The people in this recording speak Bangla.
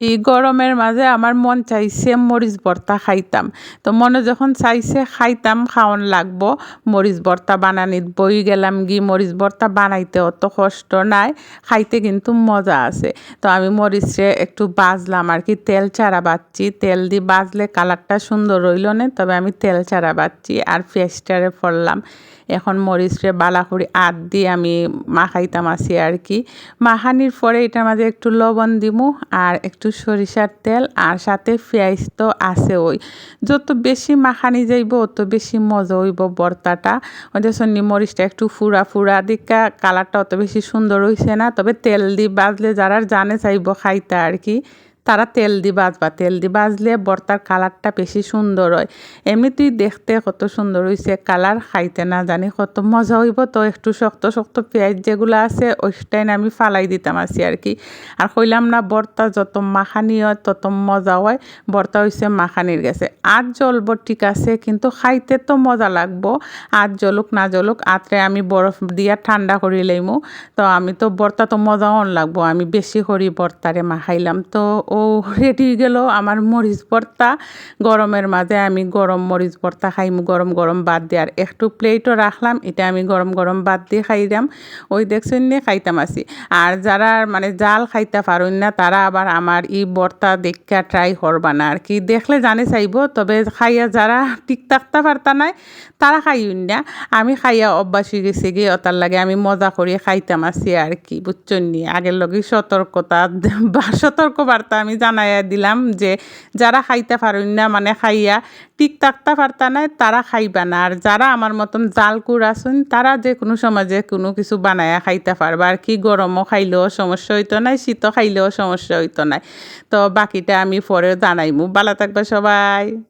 এই গরমের মাঝে আমার মন চাইছে মরিচ ভর্তা খাইতাম। তো মনে যখন চাইছে খাইতাম, খাওয়ান লাগবো, মরিচ ভর্তা বানানিত বই গেলাম গি, মরিচ ভর্তা বানাইতে অত কষ্ট নাই, খাইতে কিন্তু মজা আছে। তো আমি মরিচে একটু বাজলাম আর কি, তেল চারা বাচ্ছি তেল দিয়ে বাজলে কালারটা সুন্দর রইল না, তবে আমি তেল চারা বাচ্ছি আর পেস্টারে ফললাম। এখন মরিচরে বালাকুড়ি আদ দিয়ে আমি মাখাইতাম আছি আর কি। মাখানির পরে এটার মাঝে একটু লবণ দিমু আর একটু সরিষার তেল আর সাথে পেঁয়াজ তো আছে ওই যত বেশি মাখানি যাইব, অত বেশি মজা হইব বর্তাটা। ওই যে সন্নি মরিচটা একটু ফুরা ফুরা দিকা, কালারটা অত বেশি সুন্দর হইছে না, তবে তেল দিয়ে বাজলে যারা জানে চাইব খাইতে আর কি। তারা তেল দি বাজবা। তেল দি বাজলে বর্তার কালারটা বেশি সুন্দর হয়। এমনিতেই দেখতে কত সুন্দর হয়েছে কালার খাইতে না জানি, কত মজা হইব তো, একটু শক্ত শক্ত পেঁয়াজ যেগুলো আছে ওইটাই আমি ফালাই দিতাম আছি আর কি আর কইলাম না, বর্তা যত মাখানি হয়, তত মজা হয়, বর্তা হয়েছে মাখানির গেছে। আজ জ্বলব ঠিক আছে, কিন্তু খাইতে তো মজা লাগবো। আজ জ্বলুক, না জ্বলুক, আত্রে আমি বরফ দিয়া ঠান্ডা করি লইমু। তো আমি তো বর্তা তো মজা অন লাগবো, আমি বেশি করি বর্তারে মাখাইলাম। তো ও রেডি গেল আমার মরিচ ভর্তা। গরমের মাঝে আমি গরম মরিচ ভর্তা খাইমু, গরম গরম বাদ দিয়ে। আর একটু প্লেটও রাখলাম, এটা আমি গরম গরম বাদ দিয়ে খাইলাম। ওই দেখছেন নিয়ে খাইতাম আসি আর যারা মানে জাল খাইতে পারুন না, তারা আবার আমার ই ভর্তা দেখা ট্রাই করবা না। আর কি দেখলে জানে চাইব, তবে খাইয়া যারা ঠিক থাকতে পারতা নাই, তারা খাইউন না। আমি খাইয়া অভ্যাস হয়ে গেছে গিয়ে ওটার লাগে আমি মজা করে খাইতাম আসি আর কি, বুঝছেন নি? আগের লগে সতর্কতা বা সতর্ক বার্তা আমি জানাইয়া দিলাম যে যারা খাইতে পারেন না মানে খাইয়া ঠিক থাকতে পারতা নাই, তারা খাইবা না। আর যারা আমার মতন জাল কুড় আছেন, তারা যে কোনো সমাজে কোনো কিছু বানায়া খাইতে পারবা। আর কি গরমও খাইলেও সমস্যা হইতো নাই, শীতও খাইলেও সমস্যা হইতো নাই। তো বাকিটা আমি পরে জানাইমু। ভালো থাকবে সবাই।